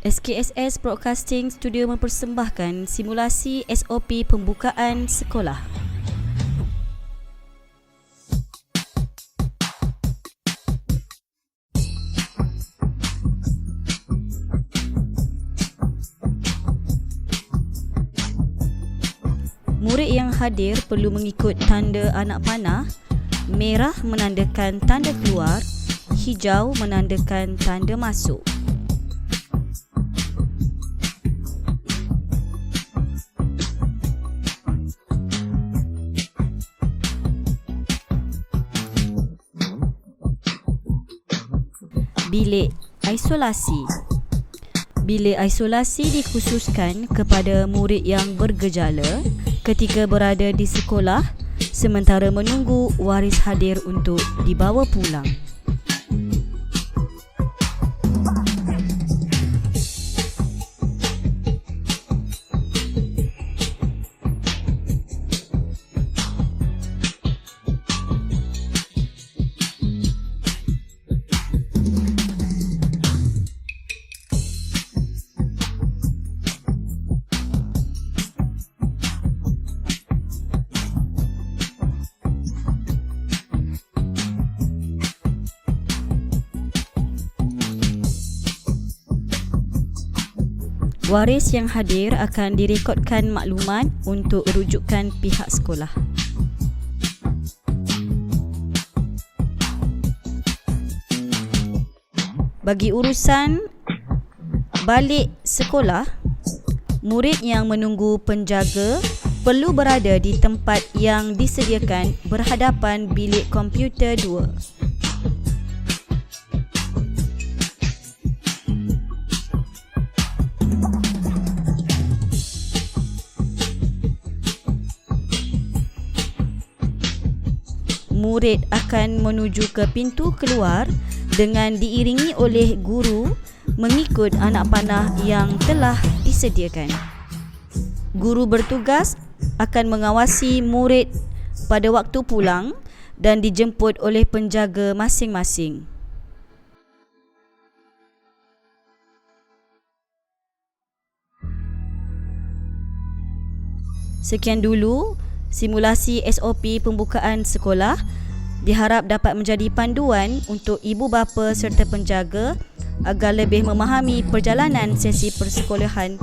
SKSS Broadcasting Studio mempersembahkan simulasi SOP pembukaan sekolah. Murid yang hadir perlu mengikut tanda anak panah. Merah menandakan tanda keluar, hijau menandakan tanda masuk. Bilik isolasi Bilik isolasi dikhususkan kepada murid yang bergejala ketika berada di sekolah sementara menunggu waris hadir untuk dibawa pulang. Waris yang hadir akan direkodkan maklumat untuk rujukan pihak sekolah. Bagi urusan balik sekolah, murid yang menunggu penjaga perlu berada di tempat yang disediakan berhadapan bilik komputer 2. Murid akan menuju ke pintu keluar dengan diiringi oleh guru mengikut anak panah yang telah disediakan. Guru bertugas akan mengawasi murid pada waktu pulang dan dijemput oleh penjaga masing-masing. Sekian dulu simulasi SOP pembukaan sekolah diharap dapat menjadi panduan untuk ibu bapa serta penjaga agar lebih memahami perjalanan sesi persekolahan